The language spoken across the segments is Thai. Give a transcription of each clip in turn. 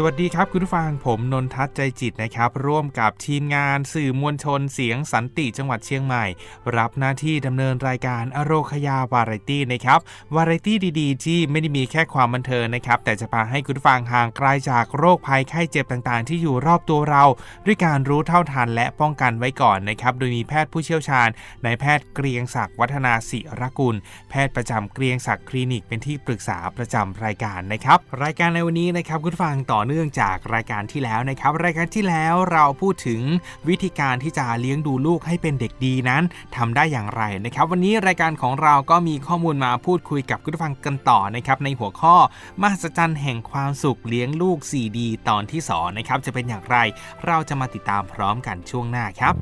สวัสดีครับคุณผู้ฟังผมนนทัศน์ใจจิตนะครับ ร่วมกับทีมงานสื่อมวลชนเสียงสันติจังหวัดเชียงใหม่ รับหน้าที่ดำเนินรายการอโรคยาวาไรตี้นะครับวาไรตี้ดีๆ ที่ไม่ได้มีแค่ความบันเทิงนะครับ แต่จะพาให้คุณผู้ฟังห่างไกลจากโรคภัยไข้เจ็บต่างๆ ที่อยู่รอบตัวเรา ด้วยการรู้เท่าทันและป้องกันไว้ก่อนนะครับโดยมีแพทย์ผู้เชี่ยวชาญนายแพทย์เกรียงศักดิ์วัฒนาศิรกุล แพทย์ประจำเกรียงศักดิ์คลินิกเป็นที่ปรึกษาประจำรายการนะครับรายการในวันนี้นะครับคุณผู้ฟังต่อเนื่องจากรายการที่แล้วนะครับ รายการที่แล้วเราพูดถึงวิธีการที่จะเลี้ยงดูลูกให้เป็นเด็กดีนั้นทำได้อย่างไรนะครับ วันนี้รายการของเราก็มีข้อมูลมาพูดคุยกับคุณผู้ฟังกันต่อนะครับในหัวข้อมหัศจรรย์แห่งความสุขเลี้ยงลูก 4D ตอนที่2นะครับจะเป็นอย่างไร เราจะมาติดตามพร้อมกันช่วงหน้าครับ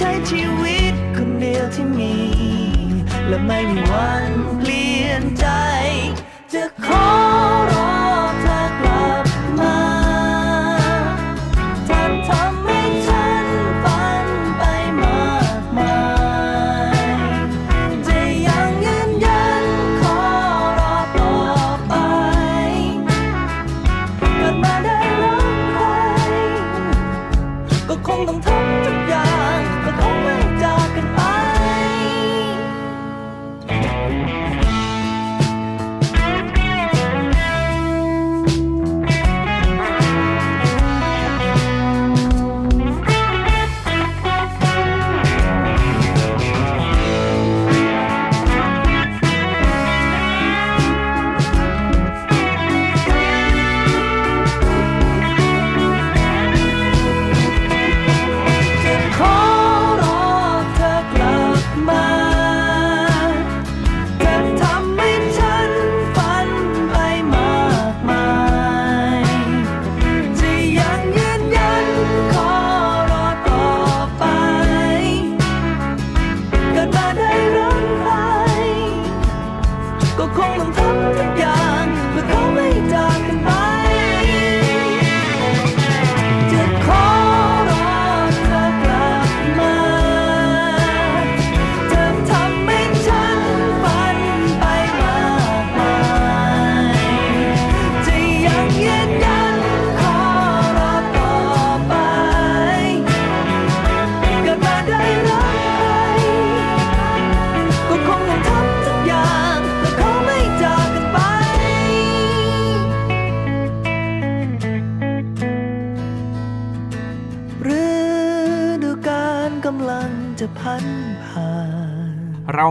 ใช้ชีวิตคนเดียวที่มี และไม่มีวันเปลี่ยนใจ จะขอรอ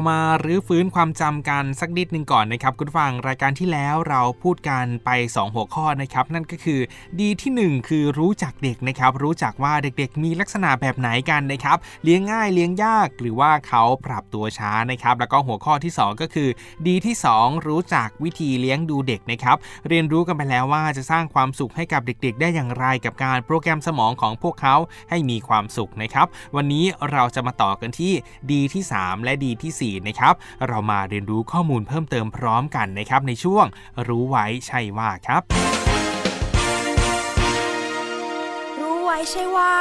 มารื้อฟื้นความจำกันสักนิดหนึ่งก่อนนะครับ คุณฟังรายการที่แล้วเราพูดกันไป 2 หัวข้อนะครับ นั่นก็คือดีทีหนึ่1 คือรู้จักเด็กนะครับ รู้จักว่าเด็กๆ มีลักษณะแบบไหนกันนะครับ เลี้ยงง่ายเลี้ยงยากหรือว่าเขาปรับตัวช้านะครับ แล้วก็หัวข้อที่ 2 ก็คือ ดีที่ 2 รู้จักวิธีเลี้ยงดูเด็กนะครับ เรียนรู้กันไปแล้วว่าจะสร้างความสุขให้กับเด็กๆ ได้อย่างไรกับการโปรแกรมสมองของพวกเขาให้มีความสุขนะครับ วันนี้เราจะมาต่อกันที่ดีที่ 3 และดีทีสี่4นะครับเรามาเรียนรู้ข้อมูลเพิ่มเติมพร้อมกันนะครับในช่วงรู้ไว้ใช่ว่าครับ รู้ไว้ใช่ว่า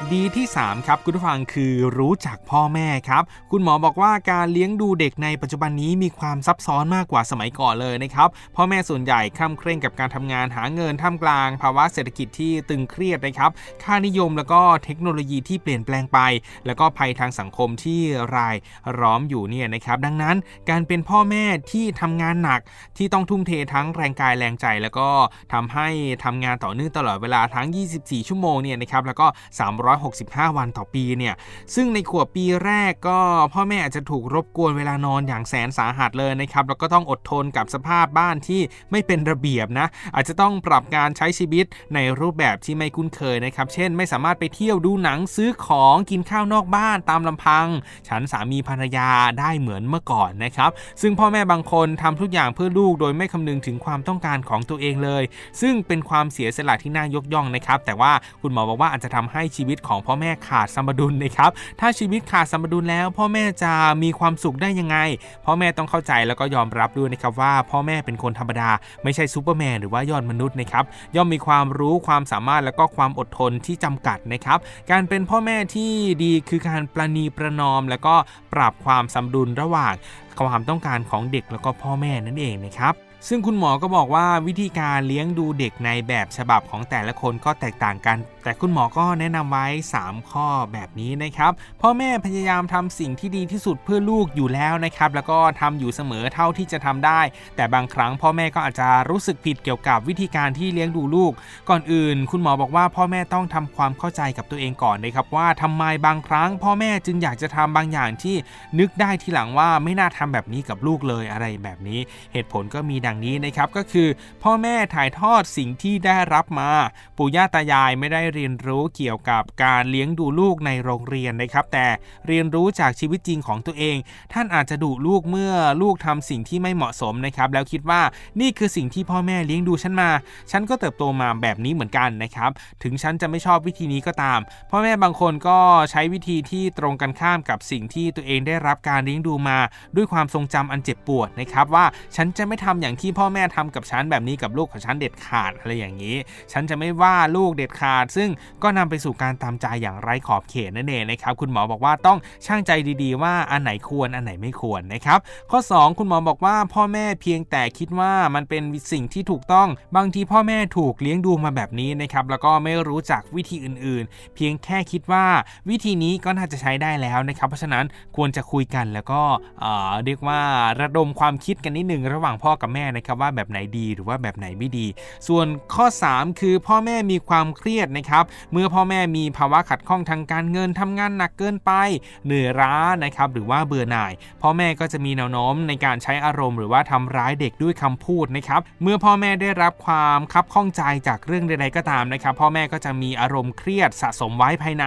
ดีที่ 3 ครับคุณผู้ฟังคือรู้จักพ่อแม่ครับ คุณหมอบอกว่าการเลี้ยงดูเด็กในปัจจุบันนี้มีความซับซ้อนมากกว่าสมัยก่อนเลยนะครับ พ่อแม่ส่วนใหญ่คร่ำเคร่งกับการทำงานหาเงินท่ามกลาง ภาวะเศรษฐกิจที่ตึงเครียดนะครับ ค่านิยมแล้วก็เทคโนโลยีที่เปลี่ยนแปลงไป แล้วก็ภัยทางสังคมที่รายล้อมอยู่เนี่ยนะครับ ดังนั้นการเป็นพ่อแม่ที่ทำงานหนักที่ต้องทุ่มเททั้งแรงกายแรงใจ แล้วก็ทำให้ทำงานต่อเนื่องตลอดเวลาทั้ง 24 ชั่วโมงเนี่ยนะครับแล้วก็3 365 วันต่อปีเนี่ย ซึ่งในขวบปีแรกก็พ่อแม่อาจจะถูกรบกวนเวลานอนอย่างแสนสาหัสเลยนะครับ แล้วก็ต้องอดทนกับสภาพบ้านที่ไม่เป็นระเบียบนะ อาจจะต้องปรับการใช้ชีวิตในรูปแบบที่ไม่คุ้นเคยนะครับ เช่น ไม่สามารถไปเที่ยวดูหนังซื้อของกินข้าวนอกบ้านตามลำพัง ฉันสามีภรรยาได้เหมือนเมื่อก่อนนะครับ ซึ่งพ่อแม่บางคนทำทุกอย่างเพื่อลูกโดยไม่คำนึงถึงความต้องการของตัวเองเลย ซึ่งเป็นความเสียสละที่น่ายกย่องนะครับ แต่ว่าคุณหมอบอกว่าอาจจะทำให้ชีวิตของพ่อแม่ขาดสมดุลนะครับ ถ้าชีวิตขาดสมดุลแล้ว พ่อแม่จะมีความสุขได้ยังไง พ่อแม่ต้องเข้าใจแล้วก็ยอมรับด้วยนะครับว่าพ่อแม่เป็นคนธรรมดา ไม่ใช่ซูเปอร์แมนหรือว่ายอดมนุษย์นะครับย่อมมีความรู้ความสามารถแล้วก็ความอดทนที่จำกัดนะครับ การเป็นพ่อแม่ที่ดีคือการประนีประนอม แล้วก็ปรับความสมดุลระหว่างความต้องการของเด็กแล้วก็พ่อแม่นั่นเองนะครับ ซึ่งคุณหมอก็บอกว่าวิธีการเลี้ยงดูเด็กในแบบฉบับของแต่ละคนก็แตกต่างกัน แต่คุณหมอก็แนะนำไว้ 3 ข้อแบบนี้นะครับพ่อแม่พยายามทำสิ่งที่ดีที่สุดเพื่อลูกอยู่แล้วนะครับแล้วก็ทำอยู่เสมอเท่าที่จะทำได้ แต่บางครั้งพ่อแม่ก็อาจจะรู้สึกผิดเกี่ยวกับวิธีการที่เลี้ยงดูลูก ก่อนอื่น คุณหมอบอกว่าพ่อแม่ต้องทำความเข้าใจกับตัวเองก่อนนะครับว่าทำไมบางครั้ง พ่อแม่จึงอยากจะทำบางอย่างที่นึกได้ทีหลังว่าไม่น่าทำแบบนี้กับลูกเลยอะไรแบบนี้ เหตุผลก็มีดังนี้นะครับก็คือ พ่อแม่ถ่ายทอดสิ่งที่ได้รับมา ปู่ย่าตายายไม่ได้เรียนรู้เกี่ยวกับการเลี้ยงดูลูกในโรงเรียนนะครับ แต่เรียนรู้จากชีวิตจริงของตัวเอง ท่านอาจจะดุลูกเมื่อลูกทำสิ่งที่ไม่เหมาะสมนะครับ แล้วคิดว่านี่คือสิ่งที่พ่อแม่เลี้ยงดูฉันมา ฉันก็เติบโตมาแบบนี้เหมือนกันนะครับ ถึงฉันจะไม่ชอบวิธีนี้ก็ตาม พ่อแม่บางคนก็ใช้วิธีที่ตรงกันข้ามกับสิ่งที่ตัวเองได้รับการเลี้ยงดูมา ด้วยความทรงจำอันเจ็บปวดนะครับว่าฉันจะไม่ทำอย่างที่พ่อแม่ทำกับฉันแบบนี้กับลูกของฉันเด็ดขาดอะไรอย่างนี้ ฉันจะไม่ว่าลูกเด็ดขาด ซึ่งก็นำไปสู่การตามใจอย่างไร้ขอบเขตนั่นเองนะครับคุณหมอบอกว่าต้องช่างใจดีๆ ว่าอันไหนควรอันไหนไม่ควรนะครับ ข้อ 2 คุณหมอบอกว่าพ่อแม่เพียงแต่คิดว่ามันเป็นสิ่งที่ถูกต้อง บางทีพ่อแม่ถูกเลี้ยงดูมาแบบนี้นะครับแล้วก็ไม่รู้จักวิธีอื่นๆ เพียงแค่คิดว่าวิธีนี้ก็น่าจะใช้ได้แล้วนะครับ เพราะฉะนั้นควรจะคุยกันแล้วก็เเรียกว่าระดมความคิดกันนิดหนึ่งระหว่างพ่อกับแม่นะครับว่าแบบไหนดีหรือว่าแบบไหนไม่ดี ส่วนข้อ 3 คือพ่อแม่มีความเครียดนะครับเมื่อพ่อแม่มีภาวะขัดข้องทางการเงินทำงานหนักเกินไป เหนื่อยล้านะครับหรือว่าเบื่อหน่าย พ่อแม่ก็จะมีแนวโน้มในการใช้อารมณ์หรือว่าทำร้ายเด็กด้วยคำพูดนะครับเมื่อพ่อแม่ได้รับความคับข้องใจจากเรื่องใดๆก็ตามนะครับ พ่อแม่ก็จะมีอารมณ์เครียดสะสมไว้ภายใน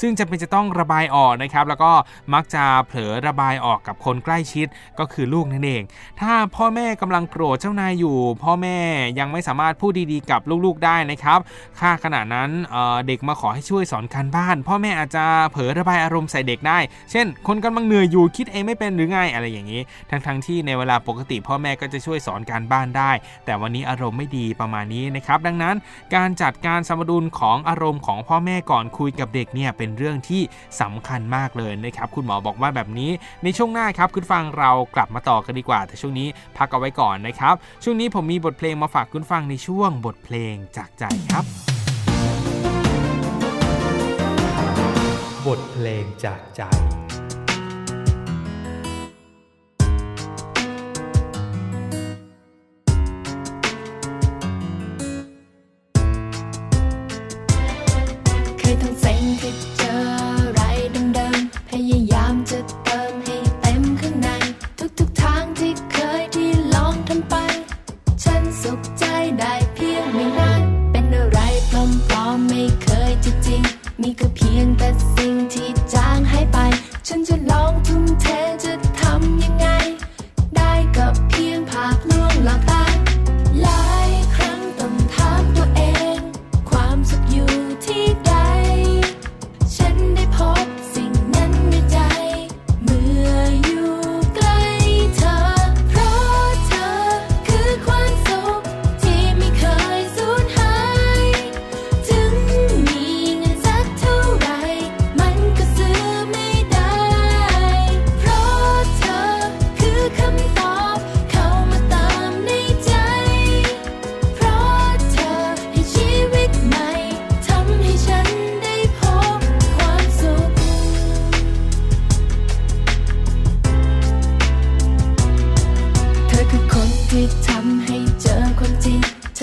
ซึ่งจะเป็นจะต้องระบายออกนะครับ แล้วก็มักจะเผลอระบายออกกับคนใกล้ชิดก็คือลูกนั่นเอง ถ้าพ่อแม่กำลังโกรธเจ้านายอยู่ พ่อแม่ยังไม่สามารถพูดดีๆกับลูกๆได้นะครับค่าขณะนั้นเเด็กมาขอให้ช่วยสอนการบ้าน พ่อแม่อาจจะเผลอระบายอารมณ์ใส่เด็กได้ เช่น คนกำลังเหนื่อยอยู่คิดเองไม่เป็นหรือไงอะไรอย่างนี้ ทั้งๆที่ในเวลาปกติพ่อแม่ก็จะช่วยสอนการบ้านได้ แต่วันนี้อารมณ์ไม่ดีประมาณนี้นะครับดังนั้นการจัดการสมดุลของอารมณ์ของพ่อแม่ก่อนคุยกับเด็กเนี่ยเป็นเรื่องที่สำคัญมากเลยนะครับคุณหมอบอกว่าแบบนี้ในช่วงหน้าครับคุณฟังเรากลับมาต่อกันดีกว่า แต่ช่วงนี้พักเอาไว้ก่อนนะครับ ช่วงนี้ผมมีบทเพลงมาฝากคุณฟังในช่วงบทเพลงจากใจครับ บทเพลงจากใจ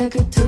อคือ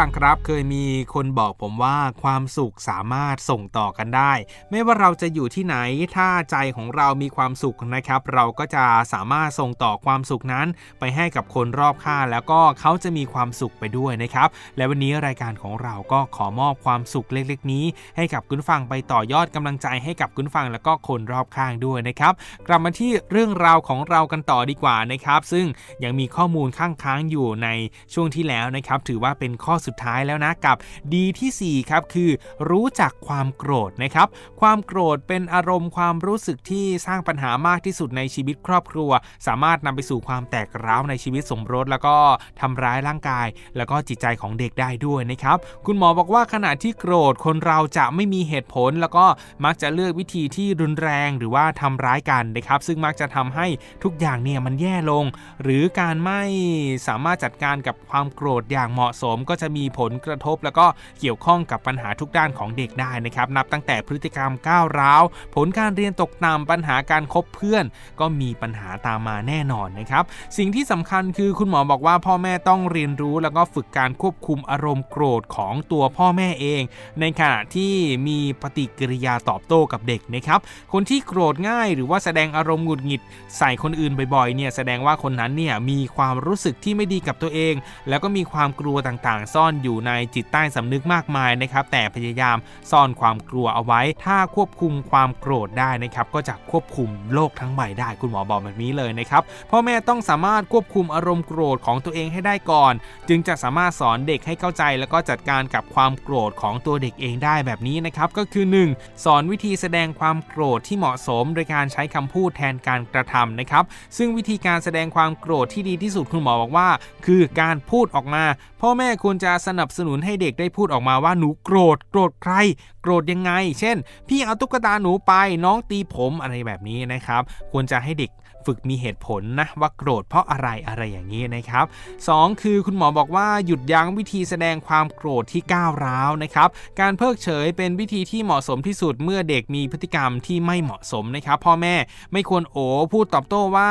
ฟังครับเคยมีคนบอกผมว่าความสุขสามารถส่งต่อกันได้ ไม่ว่าเราจะอยู่ที่ไหนถ้าใจของเรามีความสุขนะครับ เราก็จะสามารถส่งต่อความสุขนั้น ไปให้กับคนรอบข้างแล้วก็เขาจะมีความสุขไปด้วยนะครับ และวันนี้รายการของเราก็ขอมอบความสุขเล็กๆ นี้ ให้กับคุณฟังไปต่อยอดกำลังใจให้กับคุณฟังแล้วก็คนรอบข้างด้วยนะครับ กลับมาที่เรื่องราวของเรากันต่อดีกว่านะครับ ซึ่งยังมีข้อมูลข้างค้างอยู่ในช่วงที่แล้วนะครับ ถือว่าเป็นข้อสุดท้ายแล้วนะกับดีทีสี่ 4 ครับคือรู้จักความโกรธนะครับ ความโกรธเป็นอารมณ์ความรู้สึกที่สร้างปัญหามากที่สุดในชีวิตครอบครัว สามารถนำไปสู่ความแตกร้าวในชีวิตสมรส แล้วก็ทำร้ายร่างกาย แล้วก็จิตใจของเด็กได้ด้วยนะครับ คุณหมอบอกว่าขณะที่โกรธคนเราจะไม่มีเหตุผล แล้วก็มักจะเลือกวิธีที่รุนแรงหรือว่าทำร้ายกันนะครับ ซึ่งมักจะทำให้ทุกอย่างเนี่ยมันแย่ลง หรือการไม่สามารถจัดการกับความโกรธอย่างเหมาะสมก็จะมีีผลกระทบ แล้วก็เกี่ยวข้องกับปัญหาทุกด้านของเด็กได้นะครับ นับตั้งแต่พฤติกรรมก้าวร้าว ผลการเรียนตกต่ำปัญหาการคบเพื่อน ก็มีปัญหาตามมาแน่นอนนะครับ สิ่งที่สำคัญคือคุณหมอบอกว่าพ่อแม่ต้องเรียนรู้ แล้วก็ฝึกการควบคุมอารมณ์โกรธของตัวพ่อแม่เอง ในขณะที่มีปฏิกิริยาตอบโต้กับเด็กนะครับคนที่โกรธง่ายหรือว่าแสดงอารมณ์หงุดหงิด ใส่คนอื่นบ่อยๆเนี่ยแสดงว่าคนนั้นเนี่ยมีความรู้สึกที่ไม่ดีกับตัวเอง แล้วก็มีความกลัวต่างๆ ซ่อนอยู่ในจิตใต้สำนึกมากมายนะครับ แต่พยายามซ่อนความกลัวเอาไว้ ถ้าควบคุมความโกรธได้นะครับ ก็จะควบคุมโลกทั้งใบได้ คุณหมอบอกแบบนี้เลยนะครับพ่อแม่ต้องสามารถควบคุมอารมณ์โกรธของตัวเองให้ได้ก่อน จึงจะสามารถสอนเด็กให้เข้าใจ แล้วก็จัดการกับความโกรธของตัวเด็กเองได้แบบนี้นะครับ ก็คือ 1. สอนวิธีแสดงความโกรธที่เหมาะสม โดยการใช้คำพูดแทนการกระทำนะครับ ซึ่งวิธีการแสดงความโกรธที่ดีที่สุดคุณหมอบอกว่า คือการพูดออกมา พ่อแม่ควรจะสนับสนุนให้เด็กได้พูดออกมาว่าหนูโกรธ โกรธใคร โกรธยังไง เช่น พี่เอาตุ๊กตาหนูไปน้องตีผมอะไรแบบนี้นะครับ ควรจะให้เด็ก ฝึกมีเหตุผลนะว่าโกรธเพราะอะไรอะไรอย่างนี้นะครับ 2 คือคุณหมอบอกว่าหยุดยั้งวิธีแสดงความโกรธที่ก้าวร้าวนะครับ การเพิกเฉยเป็นวิธีที่เหมาะสมที่สุดเมื่อเด็กมีพฤติกรรมที่ไม่เหมาะสมนะครับ พ่อแม่ไม่ควรโอพูดตอบโต้ว่า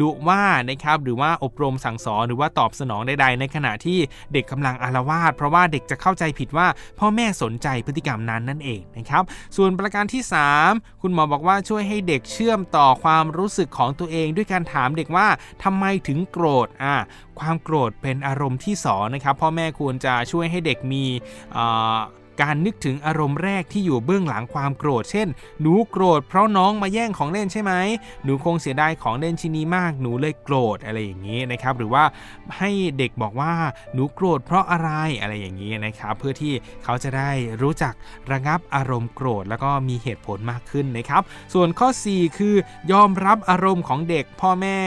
ดุว่านะครับหรือว่าอบรมสั่งสอนหรือว่าตอบสนองใด ๆ ในขณะที่เด็กกำลังอารวาสเพราะว่าเด็กจะเข้าใจผิดว่าพ่อแม่สนใจพฤติกรรมนั้นนั่นเองนะครับส่วนประการที่ 3 คุณหมอบอกว่าช่วยให้เด็กเชื่อมต่อความรู้สึกของตัวเองด้วยการถามเด็กว่าทำไมถึงโกรธอ่าความโกรธเป็นอารมณ์ที่สองนะครับพ่อแม่ควรจะช่วยให้เด็กมีอ่า การนึกถึงอารมณ์แรกที่อยู่เบื้องหลังความโกรธ เช่น หนูโกรธเพราะน้องมาแย่งของเล่นใช่ไหม หนูคงเสียดายของเล่นชิ้นนี้มาก หนูเลยโกรธอะไรอย่างนี้นะครับ หรือว่าให้เด็กบอกว่าหนูโกรธเพราะอะไรอะไรอย่างนี้นะครับ เพื่อที่เขาจะได้รู้จักระงับอารมณ์โกรธ แล้วก็มีเหตุผลมากขึ้นนะครับ ส่วนข้อ 4 คือยอมรับอารมณ์ของเด็กพ่อแม่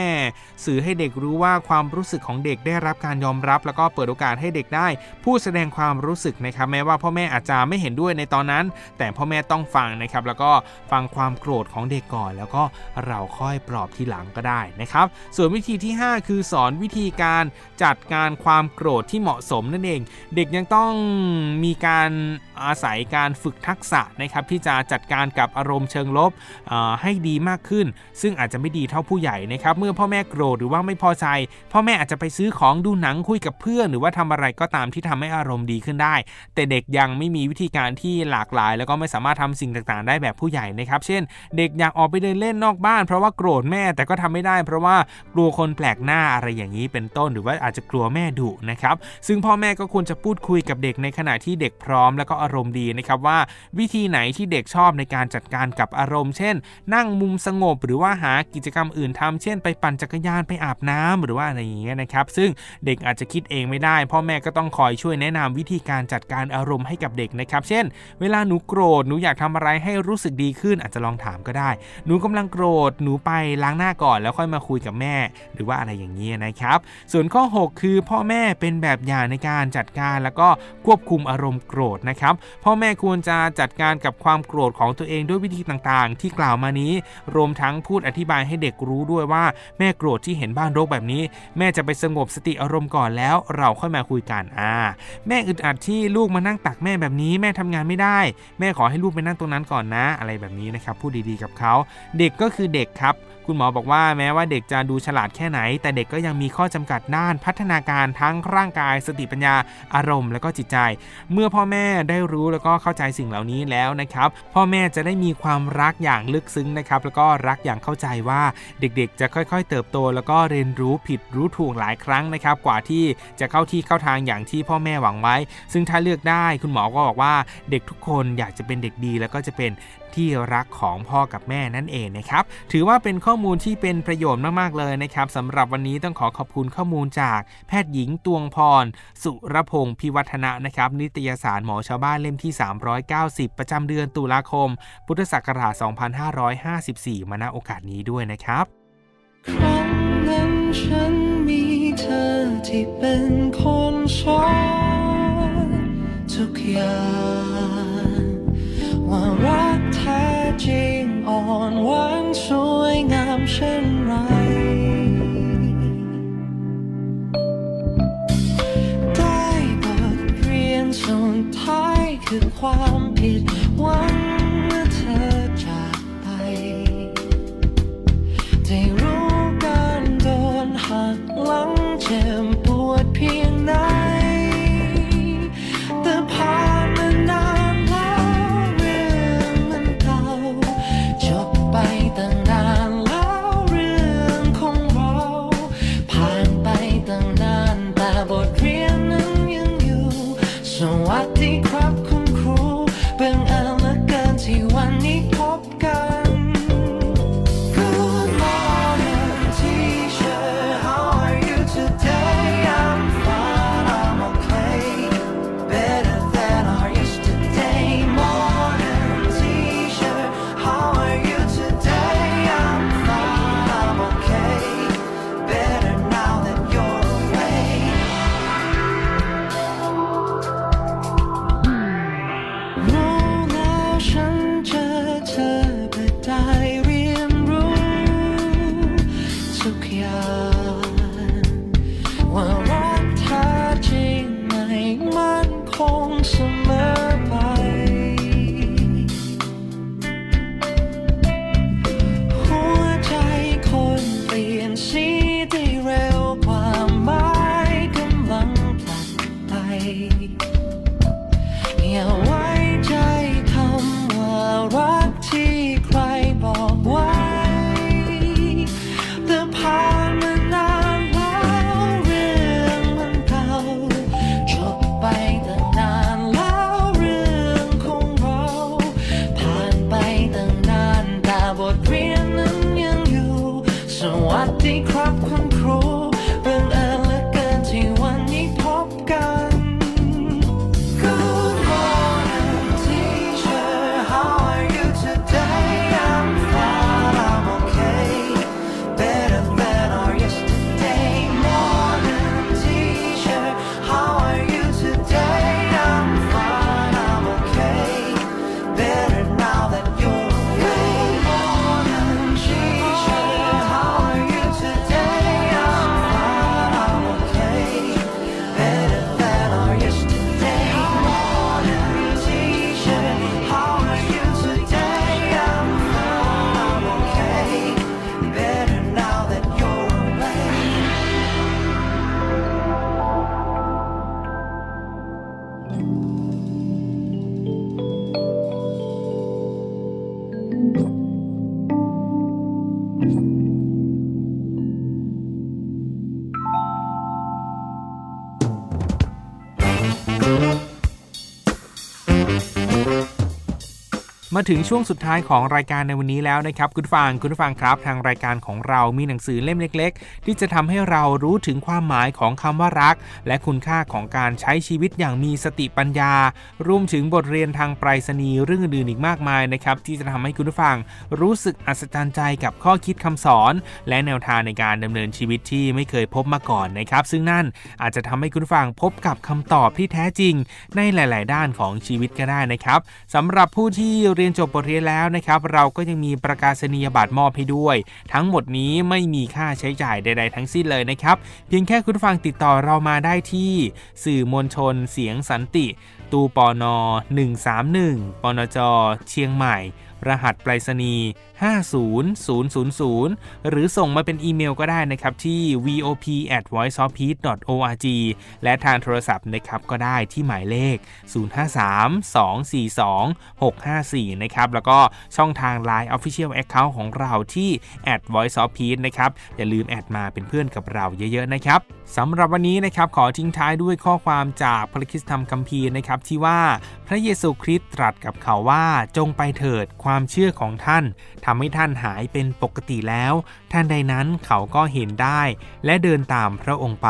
สื่อให้เด็กรู้ว่าความรู้สึกของเด็กได้รับการยอมรับ แล้วก็เปิดโอกาสให้เด็กได้ พูดแสดงความรู้สึกนะครับแม้ว่าพ่อแม่อาจจะไม่เห็นด้วยในตอนนั้น แต่พ่อแม่ต้องฟังนะครับ แล้วก็ฟังความโกรธของเด็กก่อน แล้วก็เราค่อยปลอบทีหลังก็ได้นะครับ ส่วนวิธีที่ 5 คือสอนวิธีการจัดการความโกรธที่เหมาะสมนั่นเอง เด็กยังต้องมีการอาศัยการฝึกทักษะนะครับที่จะจัดการกับอารมณ์เชิงลบให้ดีมากขึ้น ซึ่งอาจจะไม่ดีเท่าผู้ใหญ่นะครับเมื่อพ่อแม่โกรธหรือว่าไม่พอใจ พ่อแม่อาจจะไปซื้อของดูหนังคุยกับเพื่อน หรือว่าทำอะไรก็ตามที่ทำให้อารมณ์ดีขึ้นได้ แต่เด็กยังไม่มีวิธีการที่หลากหลาย แล้วก็ไม่สามารถทำสิ่งต่างๆ ได้แบบผู้ใหญ่นะครับ เช่น เด็กอยากออกไปเดินเล่นนอกบ้าน เพราะว่าโกรธแม่แต่ก็ทำไม่ได้ เพราะว่ากลัวคนแปลกหน้าอะไรอย่างนี้เป็นต้น หรือว่าอาจจะกลัวแม่ดุนะครับ ซึ่งพ่อแม่ก็ควรจะพูดคุยกับเด็กในขณะที่เด็กพร้อมแล้วก็อารมณ์ดีนะครับว่า วิธีไหนที่เด็กชอบในการจัดการกับอารมณ์ เช่น นั่งมุมสงบหรือว่าหากิจกรรมอื่นทำเช่น ไปปั่นจักรยานไปอาบน้ำหรือว่าอะไรอย่างเงี้ยนะครับ ซึ่งเด็กอาจจะคิดเองไม่ได้ พ่อแม่ก็ต้องคอยช่วยแนะนำวิธีการจัดการอารมณ์ให้กับเด็กนะครับ เช่น เวลาหนูโกรธหนูอยากทำอะไรให้รู้สึกดีขึ้นอาจจะลองถามก็ได้ หนูกำลังโกรธหนูไปล้างหน้าก่อนแล้วค่อยมาคุยกับแม่ หรือว่าอะไรอย่างนี้นะครับ ส่วนข้อ 6 คือพ่อแม่เป็นแบบอย่างในการจัดการแล้วก็ควบคุมอารมณ์โกรธนะครับพ่อแม่ควรจะจัดการกับความโกรธของตัวเองด้วยวิธีต่างๆ ที่กล่าวมานี้ รวมทั้งพูดอธิบายให้เด็กรู้ด้วยว่าแม่โกรธที่เห็นบ้านรกแบบนี้ แม่จะไปสงบสติอารมณ์ก่อนแล้ว เราค่อยมาคุยกันอ่า แม่อึดอัดที่ลูกมานั่งตักแม่แบบนี้แม่ทำงานไม่ได้ แม่ขอให้ลูกไปนั่งตรงนั้นก่อนนะ อะไรแบบนี้นะครับพูดดีๆกับเขา เด็กก็คือเด็กครับ คุณหมอบอกว่าแม้ว่าเด็กจะดูฉลาดแค่ไหน แต่เด็กก็ยังมีข้อจำกัดด้านพัฒนาการทั้งร่างกาย สติปัญญาอารมณ์ และก็จิตใจ เมื่อพ่อแม่ได้รู้แล้วก็เข้าใจสิ่งเหล่านี้แล้วนะครับ พ่อแม่จะได้มีความรักอย่างลึกซึ้งนะครับ แล้วก็รักอย่างเข้าใจว่าเด็กๆ จะค่อยๆ เติบโต แล้วก็เรียนรู้ผิดรู้ถูกหลายครั้งนะครับ กว่าที่จะเข้าที่เข้าทางอย่างที่พ่อแม่หวังไว้ ซึ่งถ้าเลือกได้คุณหมอก็บอกว่าเด็กทุกคนอยากจะเป็นเด็กดี แล้วก็จะเป็น ที่รักของพ่อกับแม่นั่นเองนะครับ ถือว่าเป็นข้อมูลที่เป็นประโยชน์มากๆเลยนะครับสำหรับวันนี้ต้องขอขอบคุณข้อมูลจากแพทย์หญิงตวงพร สุรพงศ์พิวัฒนะนะครับ นิตยสารหมอชาวบ้านเล่มที่ 390 ประจำเดือนตุลาคม พุทธศักราช 2554 มาณโอกาสนี้ด้วยนะครับครั้งนั้นฉันมีเธอที่เป็นคนสอนทุกอย่าง ว่ารักแท้จริงอ่อนหวานสวยงามเช่นไร ได้บทเรียนสุดท้ายคือความผิดหวัง reason why they crop control? มาถึงช่วงสุดท้ายของรายการในวันนี้แล้วนะครับคุณฟังคุณฟังครับทางรายการของเรามีหนังสือเล่มเล็ก ๆ ที่จะทำให้เรารู้ถึงความหมายของคำว่ารัก และคุณค่าของการใช้ชีวิตอย่างมีสติปัญญา รวมถึงบทเรียนทางไปรษณีย์เรื่องอื่นอีกมากมายนะครับที่จะทำให้คุณฟังรู้สึกอัศจรรย์ใจกับข้อคิดคำสอน และแนวทางในการดำเนินชีวิตที่ไม่เคยพบมาก่อนนะครับ ซึ่งนั่นอาจจะทำให้คุณฟังพบกับคำตอบที่แท้จริง ในหลาย ๆ ด้านของชีวิตก็ได้นะครับสำหรับผู้ที่เรียนจบบทเรียนแล้วนะครับ เราก็ยังมีประกาศนียบัตรมอบให้ด้วย ทั้งหมดนี้ไม่มีค่าใช้จ่ายใด ๆ ทั้งสิ้นเลยนะครับ เพียงแค่คุณฟังติดต่อเรามาได้ที่ สื่อมวลชนเสียงสันติ ตูปอนอ131ปนจเชียงใหม่ รหัสไปรษณีย์ 50000 หรือส่งมาเป็นอีเมลก็ได้นะครับที่ vop at voiceofpeace org และทางโทรศัพท์นะครับก็ได้ที่หมายเลข 053-242-654 นะครับ แล้วก็ช่องทาง Line Official Account ของเราที่ at voiceofpeace นะครับ อย่าลืมแอดมาเป็นเพื่อนกับเราเยอะๆนะครับสำหรับวันนี้นะครับขอทิ้งท้ายด้วยข้อความจากพระคิดธรรมคัมภีร์นะครับที่ว่าพระเยซูคริสต์ตรัสกับเขาว่าจงไปเถิดความเชื่อของท่านทำให้ท่านหายเป็นปกติแล้ว ท่านใดนั้นเขาก็เห็นได้ และเดินตามพระองค์ไป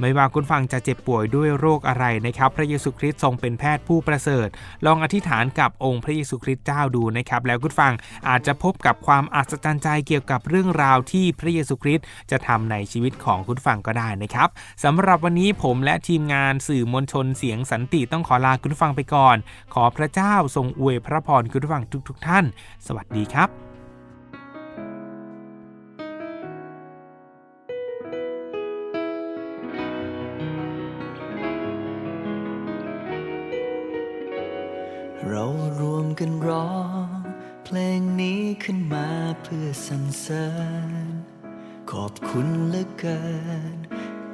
ไม่ว่าคุณฟังจะเจ็บป่วยด้วยโรคอะไรนะครับ พระเยซูคริสต์ทรงเป็นแพทย์ผู้ประเสริฐ ลองอธิษฐานกับองค์พระเยซูคริสต์เจ้าดูนะครับ แล้วคุณฟังอาจจะพบกับความอัศจรรย์ใจเกี่ยวกับเรื่องราวที่พระเยซูคริสต์จะทำในชีวิตของคุณฟังก็ได้นะครับสำหรับวันนี้ผมและทีมงานสื่อมวลชนเสียงสันติต้องขอลาคุณฟังไปก่อน ขอพระเจ้าทรงอวยพระพรคุณฟังทุกๆทท่าน สวัสดีครับ ขึ้นมาเพื่อสรรเสริญ ขอบคุณเหลือเกิน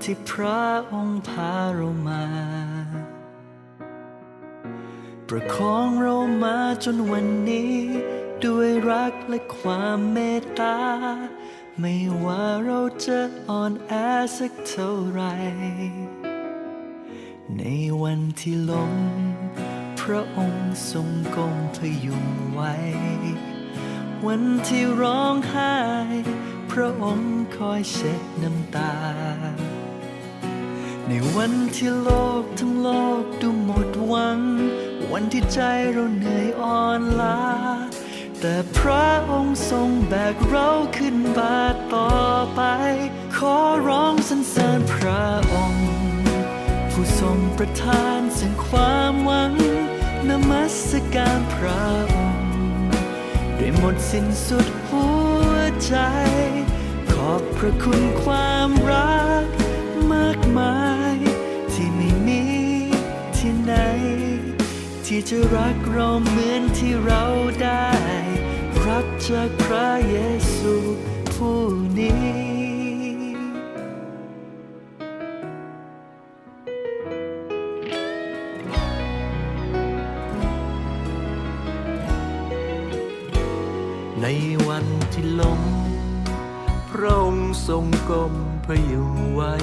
ที่พระองค์พาเรามา ประคองเรามาจนวันนี้ ด้วยรักและความเมตตา ไม่ว่าเราจะอ่อนแอสักเท่าไหรในวันที่ล้มพระองค์ทรงกงพยุงไว้ วันที่ร้องไห้ พระองค์คอยเช็ดน้ำตา ในวันที่โลกทั้งโลกดูหมดหวัง วันที่ใจเราเหนื่อยอ่อนล้า แต่พระองค์ทรงแบกเราขึ้นบาต่อไป ขอร้องสรรเสริญพระองค์ ผู้ทรงประทานสิ่งความหวังนมัสการพระองค์ ด้วยหมดสิ้นสุดหัวใจ ขอบพระคุณความรักมากมาย ที่ไม่มีที่ไหน ที่จะรักเราเหมือนที่เราได้ รับจากพระเยซูผู้นี้ วันที่ล้มพระองค์ทรงกลมพยุงไว้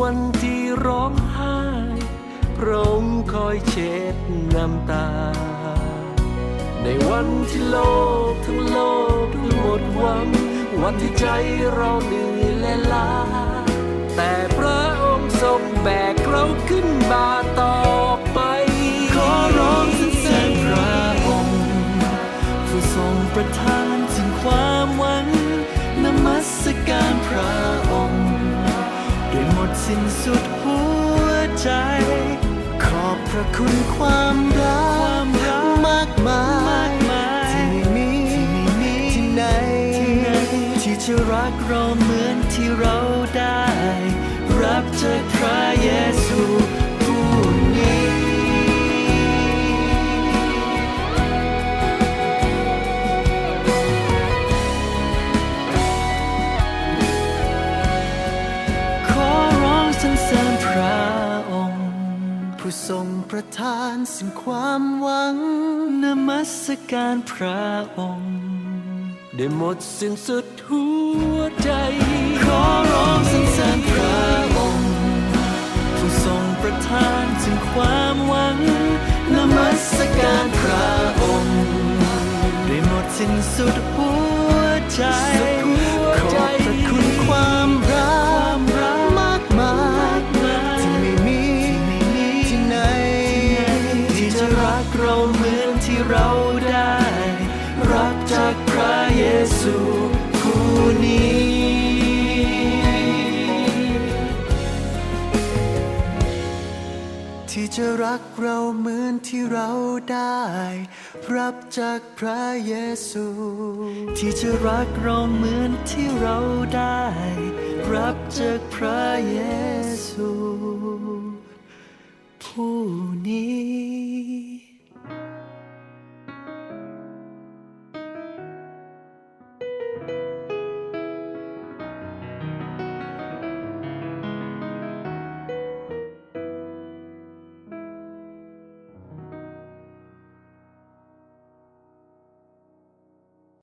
วันที่ร้องไห้พระองค์คอยเช็ดน้ำตา ในวันที่โลกทั้งโลกหมดหวัง วันที่ใจเราเหนื่อยและล้าแต่พระองค์ทรงแบกเราขึ้นมาต่อ ทรงประทานถึงความหวังนมัสการพระองค์ด้วยหมดสิ้นสุดหัวใจ ขอบพระคุณความรักมากมายที่ไม่มีที่ไหน ที่จะรักเราเหมือนที่เราได้ รับจาก ประทานสิ่งความหวังนมัสการพระองค์ ได้หมดสิ้นสุดหัวใจ ขอร้องสรรเสริญพระองค์ ผู้ทรงประทานสิ่งความหวังนมัสการพระองค์ ได้หมดสุดหัวใจขอบพระคุณความ จะรักเราเหมือนที่เราได้ รับจากพระเยซู ที่จะรักเราเหมือนที่เราได้ รับจากพระเยซู ผู้นี้